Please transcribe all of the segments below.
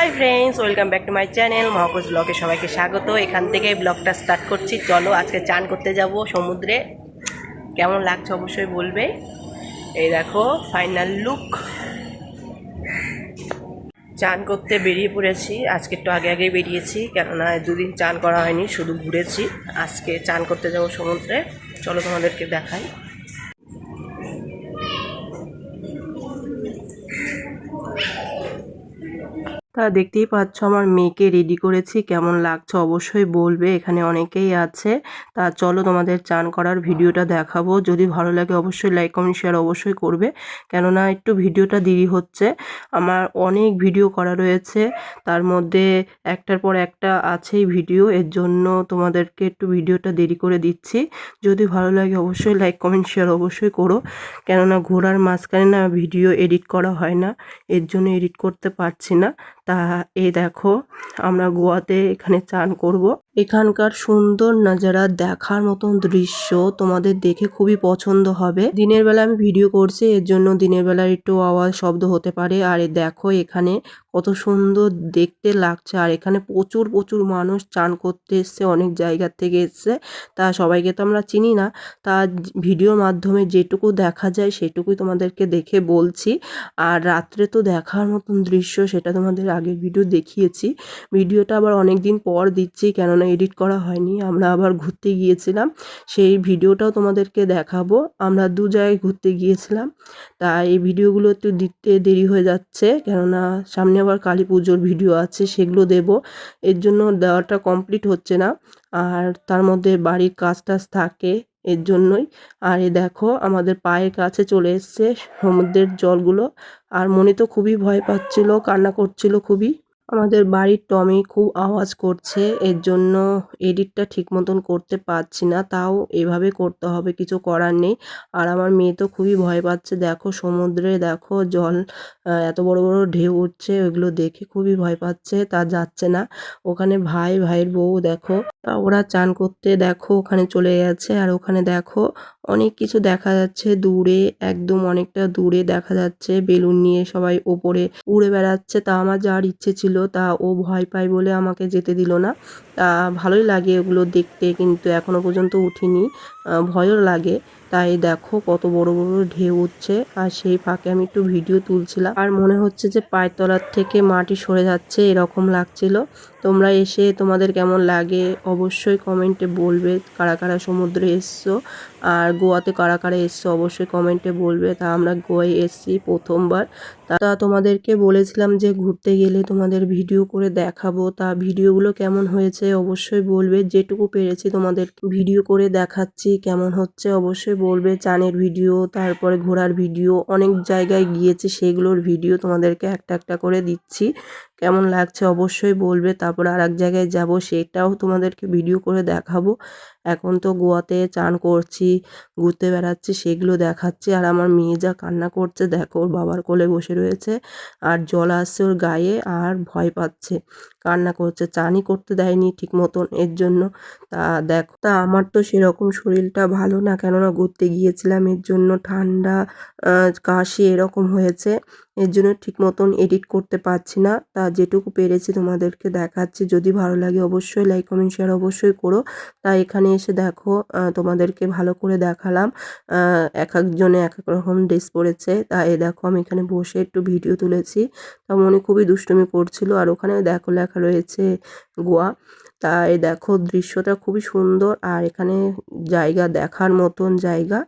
Hi friends welcome back to my channel মহাকুজ ব্লগে সবাইকে স্বাগত। এখান থেকে ব্লগটা স্টার্ট করছি। চলো আজকে চান করতে যাব সমুদ্রে। কেমন লাগছে অবশ্যই বলবে। এই দেখো ফাইনাল লুক চান করতে বেরিয়ে পড়েছি। আজকে একটু আগে আগে বেরিয়েছি, কেননা দুদিন চান করা হয়নি, শুধু ঘুরেছি। আজকে চান করতে যাব সমুদ্রে। চলো তোমাদেরকে দেখাই। তা দেখতেই পাচ্ছ আমার মেয়েকে রেডি করেছি, কেমন লাগছে অবশ্যই বলবে, এখানে অনেকেই আছে। তা চলো তোমাদের চান করার ভিডিওটা দেখাবো, যদি ভালো লাগে অবশ্যই লাইক কমেন্ট শেয়ার অবশ্যই করবে। কেননা একটু ভিডিওটা দেরি হচ্ছে, আমার অনেক ভিডিও করা রয়েছে, তার মধ্যে একটার পর একটা আছেই ভিডিও এর জন্য তোমাদেরকে একটু ভিডিওটা দেরি করে দিচ্ছি। যদি ভালো লাগে অবশ্যই লাইক কমেন্ট শেয়ার অবশ্যই করো, কেননা ঘোরার মাঝখানে না ভিডিও এডিট করা হয় না, এর জন্য এডিট করতে পারছি না। তা এই দেখো আমরা গোয়াতে এখানে চান করব। এখানকার সুন্দর নাজারা দেখার মতন দৃশ্য তোমাদের দেখে খুবই পছন্দ হবে। দিনের বেলা আমি ভিডিও করছি, এর জন্য দিনের বেলার একটু আওয়াজ শব্দ হতে পারে। আর দেখো, এখানে কত সুন্দর দেখতে লাগছে। আর এখানে প্রচুর প্রচুর মানুষ চান করতে এসছে, অনেক জায়গার থেকে এসছে। তা সবাইকে তো আমরা চিনি না। তা ভিডিওর মাধ্যমে যেটুকু দেখা যায়, সেটুকুই তোমাদেরকে দেখে বলছি। আর রাত্রে তো দেখার মতন দৃশ্য, সেটা তোমাদের আগের ভিডিও দেখিয়েছি। ভিডিওটা আবার অনেক দিন পর দিচ্ছি, কেননা এডিট করা হয়নি, আমরা আবার ঘুরতে গিয়েছিলাম, সেই ভিডিওটাও তোমাদেরকে দেখাবো। আমরা দু জায়গায় ঘুরতে গিয়েছিলাম তা এই ভিডিওগুলো একটু দিতে দেরি হয়ে যাচ্ছে, কেননা সামনে আবার কালী পুজোর ভিডিও আছে, সেগুলো দেব। এর জন্য দেওয়াটা কমপ্লিট হচ্ছে না, আর তার মধ্যে বাড়ির কাজ টাজ থাকে এর জন্যই। আর এ দেখো, আমাদের পায়ের কাছে চলে এসছে সমুদ্রের জলগুলো, আর মনে তো খুবই ভয় পাচ্ছিল, কান্না করছিল খুবই। আমাদের বাড়ির টমি খুব আওয়াজ করছে, এর জন্য এডিটটা ঠিক মতন করতে পারছি না, তাও এভাবে করতে হবে, কিছু করার নেই। আর আমার মেয়ে তো খুবই ভয় পাচ্ছে, দেখো সমুদ্রে, দেখো জল এত বড় বড় ঢেউ উঠছে, ওইগুলো দেখে খুবই ভয় পাচ্ছে, তা যাচ্ছে না। ওখানে ভাই, ভাইয়ের বউ, দেখো। ওরা চান করতে, দেখো, ওখানে চলে গেছে, আর ওখানে দেখো অনেক কিছু দেখা যাচ্ছে। দূরে, একদম অনেকটা দূরে দেখা যাচ্ছে। বেলুন নিয়ে সবাই ওপরে উড়ে বেড়াচ্ছে। তা আমার যাওয়ার ইচ্ছে ছিল, তা ও ভয় পায় বলে আমাকে যেতে দিল না। তা ভালোই লাগে ওগুলো দেখতে, কিন্তু এখনও পর্যন্ত উঠিনি। ভয়ও লাগে। তাই দেখো কত বড় বড় ঢেউ উঠছে। আর সেই ফাঁকে আমি একটু ভিডিও তুলছিলাম। আর মনে হচ্ছে যে পায়ের তলার থেকে মাটি সরে যাচ্ছে, এরকম লাগছিল। তোমরা এসে তোমাদের কেমন লাগে অবশ্যই কমেন্টে বলবে, কারা কারা সমুদ্রে এসছো। আর গোয়াতে কারা কারা এসছো অবশ্যই কমেন্টে বলবে। তা আমরা গোয়ায় এসছি প্রথমবার। তা তোমাদেরকে বলেছিলাম যে ঘুরতে গেলে তোমাদের ভিডিও করে দেখাবো। তা ভিডিওগুলো কেমন হয়েছে অবশ্যই বলবে। যেটুকু পেরেছি তোমাদের ভিডিও করে দেখাচ্ছি, কেমন হচ্ছে অবশ্যই বলবে, চানের ভিডিও, তারপরে ঘোরার ভিডিও, অনেক জায়গায় গিয়েছে সেগুলোর ভিডিও তোমাদেরকে একটা একটা করে দিচ্ছি। কেমন লাগছে অবশ্যই বলবে, তারপর আর এক জায়গায় যাব, সেটাও তোমাদেরকে ভিডিও করে দেখাবো। এখন তো গোয়াতে চান করছি, ঘুরতে বেড়াচ্ছি, সেগুলো দেখাচ্ছি। আর আমার মেয়ে যা কান্না করছে, দেখো ওর বাবার কোলে বসে রয়েছে আর জল আসছে ওর গায়ে আর ভয় পাচ্ছে। কান্না করছে, চানই করতে দেয়নি ঠিক মতন এর জন্য। তা দেখো, তা আমার তো সেরকম শরীরটা ভালো না। কেননা ঘুরতে গিয়েছিলাম, এর জন্য ঠান্ডা কাশি এরকম হয়েছে। এর জন্য ঠিক মতন এডিট করতে পারছি না। তা যেটুকু পেরেছি তোমাদেরকে দেখাচ্ছি। যদি ভালো লাগে অবশ্যই লাইক কমেন্ট শেয়ার অবশ্যই করো। তা এখানে এসে দেখো তোমাদেরকে ভালো করে দেখালাম। এক একজনে এক এক রকম ড্রেস পরেছে। তা এ দেখো, আমি এখানে বসে একটু ভিডিও তুলেছি। তা মনে খুবই দুষ্টুমি করছিল। আর ওখানে দেখো লেখা রয়েছে গোয়া। তা এই দেখো দৃশ্যটা খুবই সুন্দর। আর এখানে জায়গা দেখার মতন জায়গা।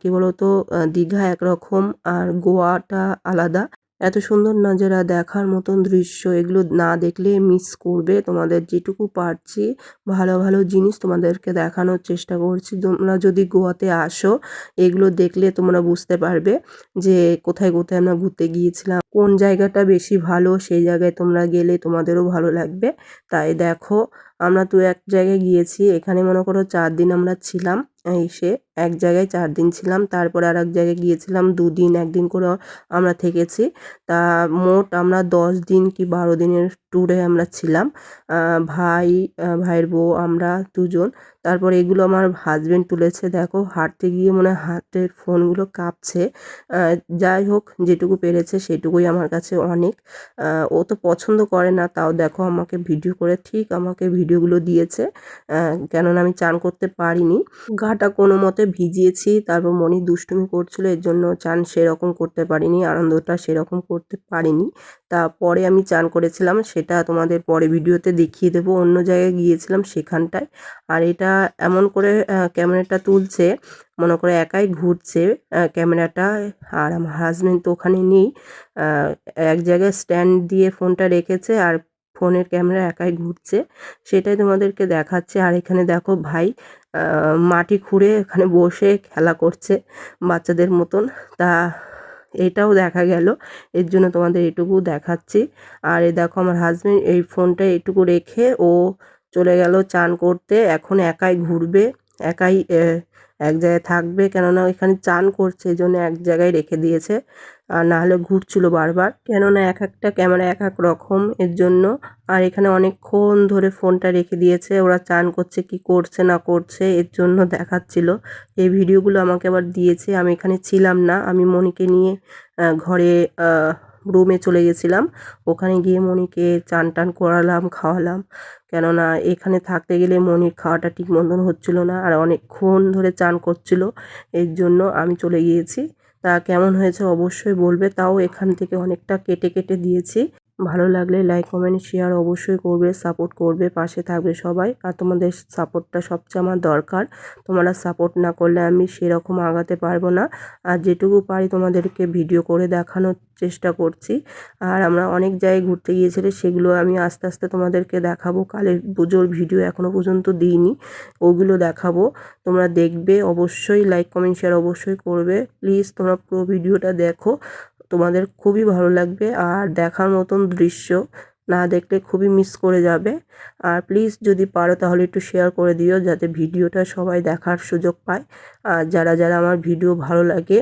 কি বলতো? দীঘা একরকম আর গোয়াটা আলাদা। এত সুন্দর নজারা দেখার মতন দৃশ্য, এগুলো না দেখলে মিস করবে। তোমাদের যেটুকু পারছি, ভালো ভালো জিনিস তোমাদেরকে দেখানোর চেষ্টা করছি। তোমরা যদি গোয়াতে আসো, এগুলো দেখলে তোমরা বুঝতে পারবে যে কোথায় কোথায় আমরা ঘুরতে গিয়েছিলাম, কোন জায়গাটা বেশি ভালো, সেই জায়গায় তোমরা গেলে তোমাদেরও ভালো লাগবে। তাই দেখো আমরা তো এক জায়গায় গিয়েছি, এখানে মনে করো চার দিন আমরা ছিলাম এসে এক জায়গায় চার দিন ছিলাম, তারপরে আর এক জায়গায় গিয়েছিলাম দুদিন, একদিন করে আমরা থেকেছি। তা মোট আমরা দশ দিন কি বারো দিনের ট্যুরে আমরা ছিলাম। ভাই ভাইয়ের বউ, আমরা দুজন। তারপর এগুলো আমার হাজবেন্ড তুলেছে। দেখো, হাঁটতে গিয়ে মনে হাতের ফোনগুলো কাঁপছে। যাই হোক, যেটুকু পেরেছে সেটুকুই আমার কাছে অনেক। ও তো পছন্দ করে না, তাও দেখো আমাকে ভিডিও করে, ঠিক আমাকে ভিডিওগুলো দিয়েছে। কেননা আমি চান করতে পারিনি। গাটা কোনো মতে ভিজিয়েছি, তারপর মনি দুষ্টুমি করছিল, এর জন্য চান সেরকম করতে পারিনি, আনন্দটা সেরকম করতে পারিনি। তারপরে আমি চান করেছিলাম, সেটা তোমাদের পরে ভিডিওতে দেখিয়ে দেবো। অন্য জায়গায় গিয়েছিলাম সেখানটায়। আর এটা এমন করে ক্যামেরাটা তুলছে, মনে করে একাই ঘুরছে ক্যামেরাটা। আর আমার হাজব্যান্ড তো ওখানে নেই এক জায়গায় স্ট্যান্ড দিয়ে ফোনটা রেখেছে আর ফোনের ক্যামেরা একাই ঘুরছে। সেটাই তোমাদেরকে দেখাচ্ছে। আর এখানে দেখো ভাই মাটি খুঁড়ে এখানে বসে খেলা করছে বাচ্চাদের মতন। তা এটাও দেখা গেল। এর জন্য তোমাদের এটুকু দেখাচ্ছি। আর এই দেখো আমার হাজব্যান্ড এই ফোনটা এটুকু রেখে ও চলে গেল চান করতে, এখন একাই ঘুরবে, একাই এক জায়গায় থাকবে, কেননা এখানে চান করছে, এই জন্য এক জায়গায় রেখে দিয়েছে। আর না হলে ঘুরছিল বারবার, কেননা এক একটা ক্যামেরা এক এক রকম, এর জন্য। আর এখানে অনেকক্ষণ ধরে ফোনটা রেখে দিয়েছে, ওরা চান করছে, কি করছে, না করছে, এর জন্য দেখাচ্ছিল। এই ভিডিওগুলো আমাকে আবার দিয়েছে, আমি এখানে ছিলাম না, আমি মনিকে নিয়ে ঘরে রুমে চলে গেছিলাম। ওখানে গিয়ে মনিকে চান টান করালাম, খাওয়ালাম। কেননা এখানে থাকতে গেলে মনির খাওয়াটা ঠিক মতন হচ্ছিল না আর অনেকক্ষণ ধরে চান করছিল। এর জন্য আমি চলে গিয়েছি। তা কেমন হয়েছে অবশ্যই বলবে। তাও এখান থেকে অনেকটা কেটে কেটে দিয়েছি। ভালো লাগলে লাইক কমেন্ট শেয়ার অবশ্যই করবে সাপোর্ট করবে, পাশে থাকবে সবাই। আর তোমাদের সাপোর্টটা সবচেয়ে আমার দরকার। তোমরা সাপোর্ট না করলে আমি সেরকম আগাতে পারব না। আর যেটুকু পারি তোমাদেরকে ভিডিও করে দেখানোর চেষ্টা করছি। আর আমরা অনেক জায়গায় ঘুরতে গিয়েছিলাম সেগুলো আমি আস্তে আস্তে তোমাদেরকে দেখাবো। কালের পুজোর ভিডিও এখনও পর্যন্ত দিইনি, ওগুলো দেখাবো। তোমরা দেখবে, অবশ্যই লাইক কমেন্ট শেয়ার অবশ্যই করবে। প্লিজ তোমরা পুরো ভিডিওটা দেখো। তোমাদের খুবই ভালো লাগবে আর দেখার মতন দৃশ্য না দেখলে খুবই মিস করে যাবে। আর প্লিজ যদি পারো তাহলে একটু শেয়ার করে দিও যাতে ভিডিওটা সবাই দেখার সুযোগ পায়। আর যারা যারা আমার ভিডিও ভালো লাগে,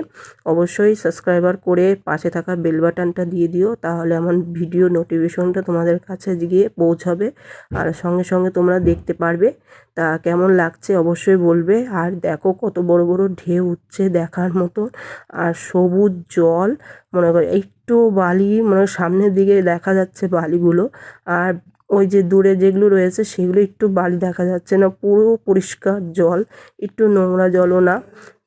অবশ্যই সাবস্ক্রাইবার করে পাশে থাকা বেল বাটনটা দিয়ে দিও। তাহলে আমার ভিডিও নোটিফিকেশনটা তোমাদের কাছে গিয়ে পৌঁছাবে। আর সঙ্গে সঙ্গে তোমরা দেখতে পারবে। তা কেমন লাগছে অবশ্যই বলবে। আর দেখো কত বড় বড় ঢেউ উঠছে দেখার মতো। আর সবুজ জল, মনে করে একটু বালি মানে সামনের দিকে দেখা যাচ্ছে বালিগুলো। আর ওই যে দূরে যেগুলো রয়েছে, সেগুলো একটু বালি দেখা যাচ্ছে না, পুরো পরিষ্কার জল, একটু নোংরা জলও না।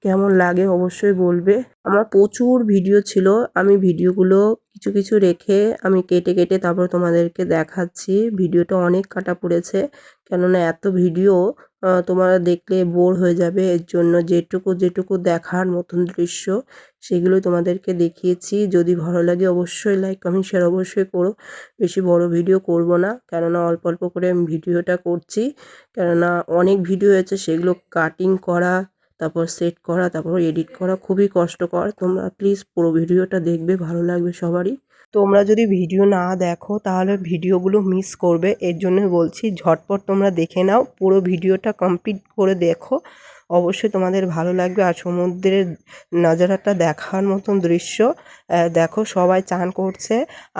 কেমন লাগে অবশ্যই বলবে। আমার প্রচুর ভিডিও ছিল, আমি ভিডিওগুলো কিছু কিছু রেখে আমি কেটে কেটে তারপর তোমাদেরকে দেখাচ্ছি। ভিডিওটা অনেক কাটা পড়েছে, কেননা এত ভিডিও তোমরা দেখলে বোর হয়ে যাবে। এর জন্য যেটুকু যেটুকু দেখার মতন দৃশ্য সেগুলোই তোমাদেরকে দেখিয়েছি। যদি ভালো লাগে অবশ্যই লাইক কমেন্ট শেয়ার অবশ্যই করো। বেশি বড় ভিডিও করব না। কেননা অল্প অল্প করে আমি ভিডিওটা করছি। কেননা অনেক ভিডিও আছে সেগুলো কাটিং করা, তারপর সেট করা, তারপর এডিট করা খুবই কষ্টকর। তোমরা প্লিজ পুরো ভিডিওটা দেখবে, ভালো লাগবে সবারই। তোমরা যদি ভিডিও না দেখো, তাহলে ভিডিওগুলো মিস করবে। এর জন্য বলছি, ঝটপট তোমরা দেখে নাও। পুরো ভিডিওটা কমপ্লিট করে দেখো। অবশ্যই তোমাদের ভালো লাগবে। আর সমুদ্রের নজারাটা দেখার মতন দৃশ্য দেখো সবাই চান করছে।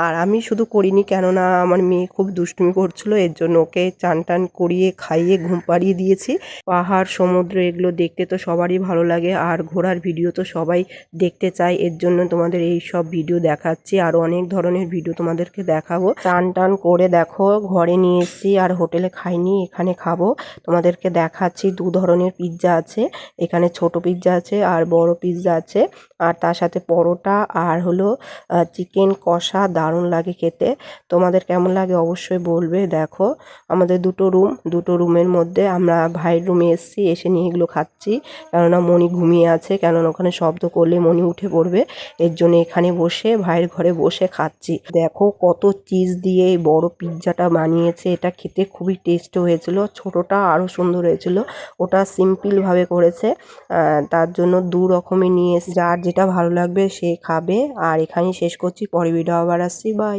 আর আমি শুধু করিনি, কেননা আমার মেয়ে খুব দুষ্টুমি করছিল, এর জন্য ওকে চান টান করিয়ে, খাইয়ে, ঘুম পাড়িয়ে দিয়েছি। পাহাড়, সমুদ্র এগুলো দেখতে তো সবারই ভালো লাগে, আর ঘোরার ভিডিও তো সবাই দেখতে চায়। এর জন্য তোমাদের এই সব ভিডিও দেখাচ্ছি, আর অনেক ধরনের ভিডিও তোমাদেরকে দেখাবো। চান টান করে দেখো, ঘরে নিয়ে এসেছি, আর হোটেলে খাইনি, এখানে খাব। তোমাদেরকে দেখাচ্ছি দু ধরনের পিৎজা আছে। এখানে ছোট পিৎজা আছে আর বড় পিৎজা আছে। আর তার সাথে পরোটা আর হলো চিকেন কষা দারুণ লাগে খেতে। তোমাদের কেমন লাগে অবশ্যই বলবে, দেখো। আমাদের দুটো রুম দুটো রুমের মধ্যে আমরা ভাইয়ের রুমে এসেছি, এসে নিয়ে এগুলো খাচ্ছি। কেননা মণি ঘুমিয়ে আছে, কেননা ওখানে শব্দ করলে মণি উঠে পড়বে। এর জন্য এখানে বসে, ভাইয়ের ঘরে বসে খাচ্ছি। দেখো কত চিজ দিয়ে বড় পিৎজাটা বানিয়েছে, এটা খেতে খুবই টেস্ট হয়েছিল। ছোটোটা আরও সুন্দর হয়েছিল। ওটা সিম্পলভাবে করেছে। তার জন্য দু রকমের নিয়ে যার যেটা ভালো লাগবে সে খাবে। আর এখানেই শেষ করছি। পরে ভিডিও আবার আসছি। বাই